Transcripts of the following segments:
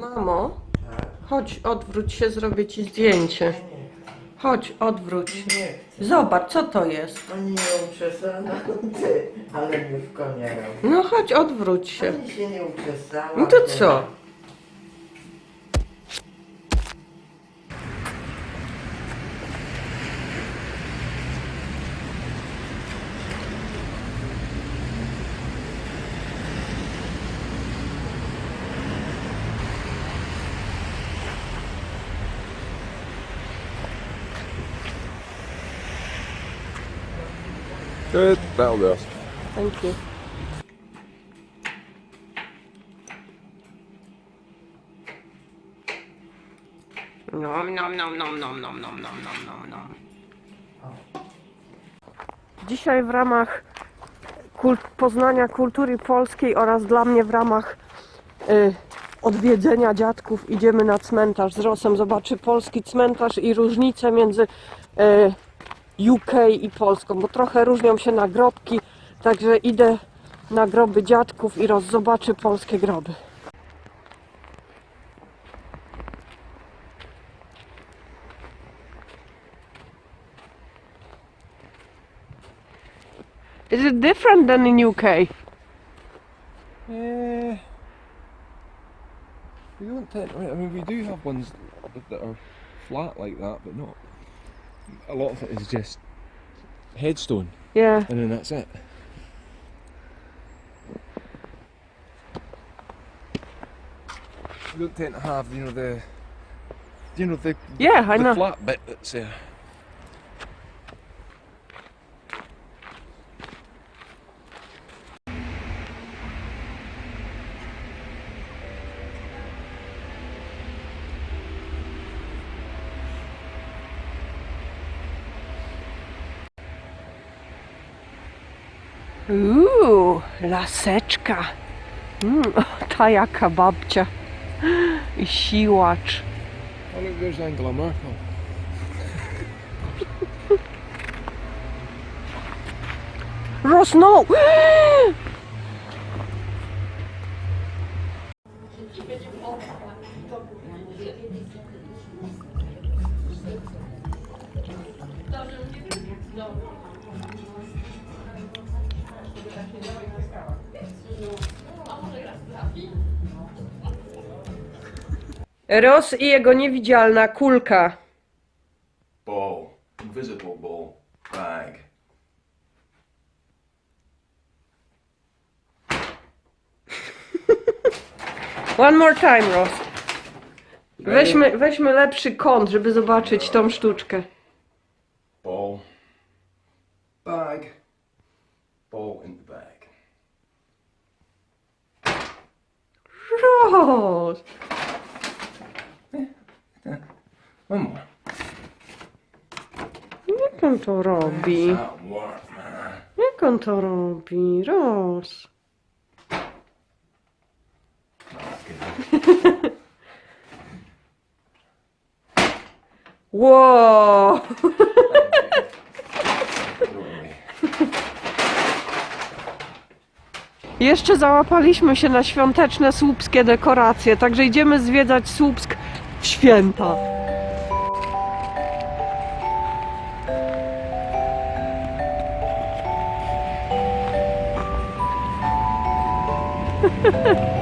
Mamo, chodź, odwróć się, zrobię ci zdjęcie. Chodź, odwróć. nie chcę. Zobacz, co to jest. Oni nie uczesana, ty, ale mnie w konia robi. No chodź, odwróć się. Ani się nie uczesała. No to co? Good, that'll do. Thank you. Nom, nom, nom, nom, nom, nom, nom, nom, nom, nom, nom. Dzisiaj w ramach kult, poznania kultury polskiej oraz dla mnie w ramach y, odwiedzenia dziadków idziemy na cmentarz z Rosem. Zobaczy polski cmentarz i różnice między y, UK i Polską, bo trochę różnią się nagrobki, także idę na groby dziadków i roz zobaczy polskie groby. Is it different than in UK? Yeah. We don't tend. I mean, we do have ones that are flat like that, but not. A lot of it is just headstone, Yeah. and then that's it. We don't tend to have, you know, the, you know, the Yeah, I the know. flat bit that's uh, Uuu, laseczka. Mm, ta jaka babcia. I siłacz. Look, there's Angela Merkel. Rosną! Ros i jego niewidzialna kulka. ball, invisible ball, bag. One more time, Ross. Weźmy, weźmy lepszy kąt, żeby zobaczyć tą sztuczkę. Ball, bag, ball in the bag. Ross! More. Jak on to robi? Jak on to robi? Ross. Wow! Don't worry. Jeszcze załapaliśmy się na świąteczne słupskie dekoracje, także idziemy zwiedzać Słupsk w święta.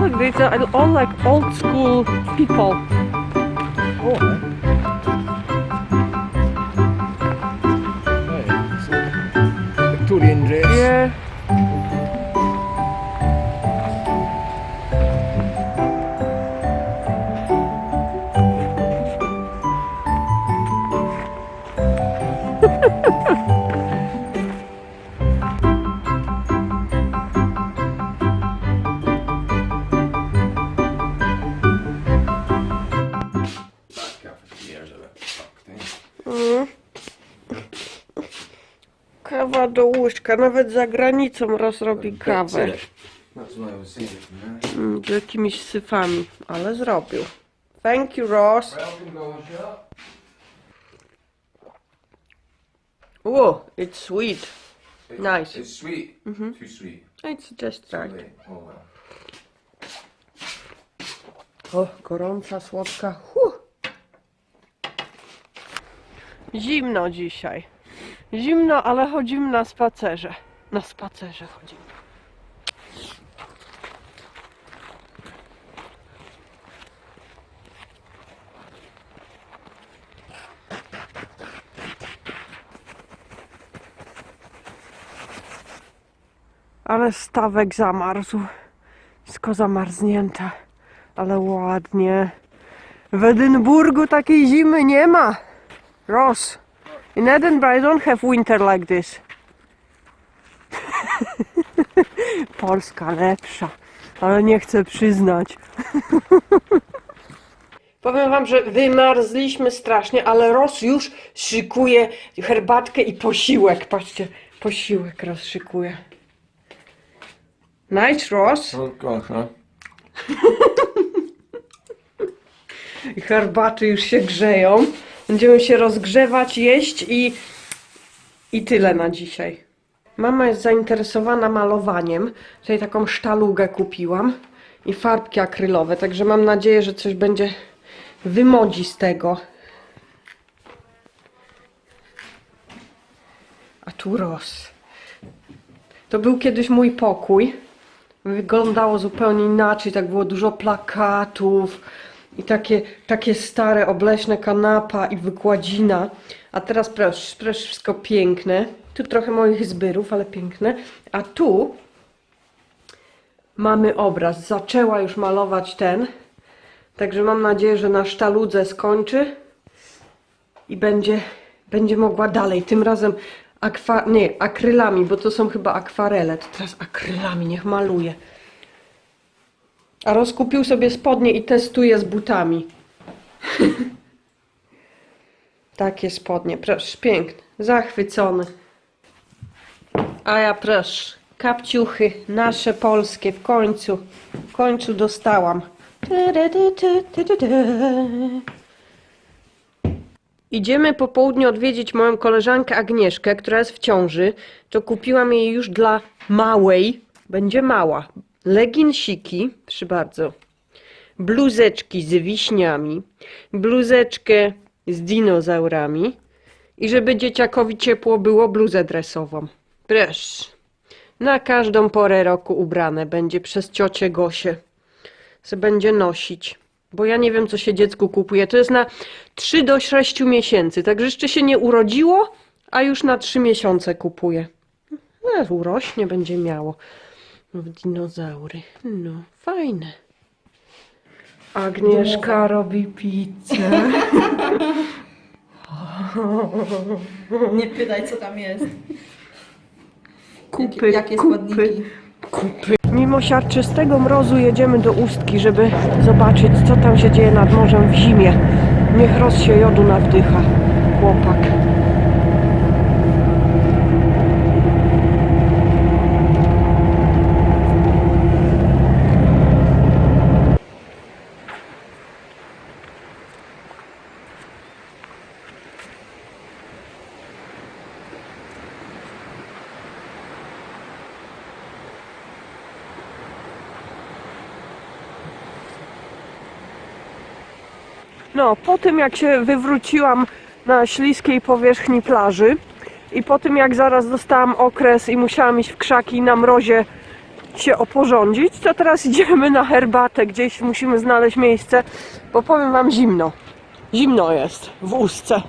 Look, these are all like old school people. Do łóżka, nawet za granicą rozrobi kawę. Mm, Z jakimiś syfami, ale zrobił. Thank you, Ross. Oh, it's sweet. It- Nice. It's sweet. Mhm. Too sweet. It's just right. Oh well. O, gorąca, słodka. Huh. Zimno dzisiaj. Zimno, ale chodzimy na spacerze. Na spacerze chodzimy. Ale stawek zamarzł. Wszystko zamarznięte. Ale ładnie. W Edynburgu takiej zimy nie ma. Ross. In Edinburgh I don't have winter like this. Polska lepsza, ale nie chcę przyznać. Powiem wam, że wymarzliśmy strasznie, ale Ross już szykuje herbatkę i posiłek. Patrzcie, posiłek Ross szykuje. Nice, gosh, huh? I herbaty już się grzeją. Będziemy się rozgrzewać, jeść i, i tyle na dzisiaj. Mama jest zainteresowana malowaniem. Tutaj taką sztalugę kupiłam i farbki akrylowe, także mam nadzieję, że coś będzie wymodzi z tego. A tu Ros. To był kiedyś mój pokój. Wyglądało zupełnie inaczej, tak było dużo plakatów i takie, takie stare, obleśne kanapa i wykładzina. A teraz proszę, proszę, wszystko piękne. Tu trochę moich zbyrów, ale piękne. A tu mamy obraz. Zaczęła już malować ten. Także mam nadzieję, że na sztaludze skończy i będzie, będzie mogła dalej. Tym razem akwa, nie, akrylami, bo to są chyba akwarele. To teraz akrylami, niech maluje. A rozkupił sobie spodnie i testuje z butami. Takie spodnie, proszę, piękne, zachwycony. A ja proszę, kapciuchy nasze polskie w końcu, w końcu dostałam. Idziemy po południu odwiedzić moją koleżankę Agnieszkę, która jest w ciąży. To kupiłam jej już dla małej, będzie mała. Leginsiki, proszę bardzo. Bluzeczki z wiśniami, bluzeczkę z dinozaurami i żeby dzieciakowi ciepło było, bluzę dresową. Proszę. Na każdą porę roku ubrane będzie przez ciocię Gosię. Se będzie nosić. Bo ja nie wiem, co się dziecku kupuje. To jest na 3 do 6 miesięcy. Także jeszcze się nie urodziło, a już na 3 miesiące kupuje. No, urośnie, będzie miało. No, dinozaury. No, fajne. Agnieszka robi pizzę. Nie pytaj, co tam jest. Kupy, Jakie kupy, składniki? kupy. Mimo siarczystego mrozu jedziemy do Ustki, żeby zobaczyć, co tam się dzieje nad morzem w zimie. Niech roz się jodu nawdycha, chłopak. No, po tym jak się wywróciłam na śliskiej powierzchni plaży i po tym jak zaraz dostałam okres i musiałam iść w krzaki na mrozie się oporządzić, to teraz idziemy na herbatę, gdzieś musimy znaleźć miejsce, bo powiem wam zimno. Zimno jest w ustce.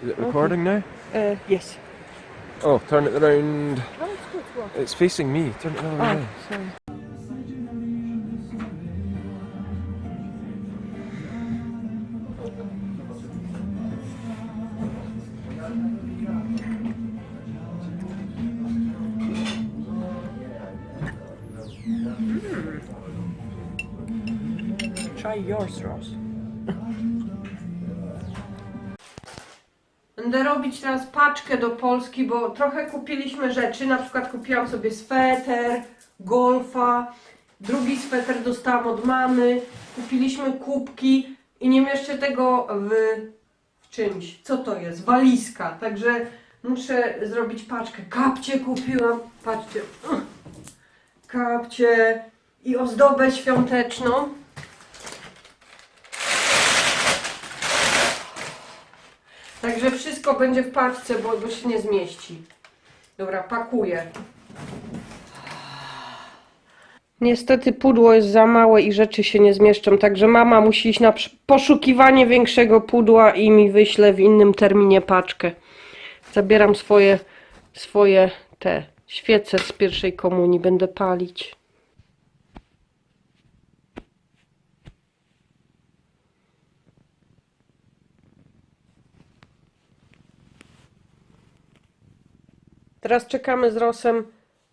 Is it recording now? Uh, e, jest. Oh, turn it around. It's facing me. Turn it around. A, ah, way. sorry. Try yours, Rose. Będę robić teraz paczkę do Polski, bo trochę kupiliśmy rzeczy. Na przykład kupiłam sobie sweter, golfa. Drugi sweter dostałam od mamy. Kupiliśmy kubki i nie mieszczę tego w, w czymś. Co to jest? Walizka. Także muszę zrobić paczkę. Kapcie kupiłam. Patrzcie. Kapcie i ozdobę świąteczną. Także wszystko będzie w paczce, bo, bo się nie zmieści. Dobra, pakuję. Niestety pudło jest za małe i rzeczy się nie zmieszczą, także mama musi iść na poszukiwanie większego pudła i mi wyśle w innym terminie paczkę. Zabieram swoje, swoje te świece z pierwszej komunii, będę palić. Teraz czekamy z Rosem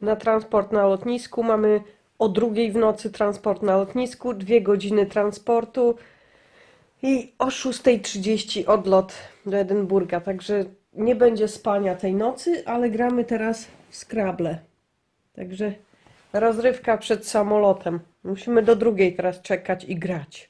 na transport na lotnisku. Mamy o drugiej w nocy transport na lotnisku, dwie godziny transportu i o 6.30 odlot do Edynburga. Także nie będzie spania tej nocy, ale gramy teraz w Scrabble. Także rozrywka przed samolotem. Musimy do drugiej teraz czekać i grać.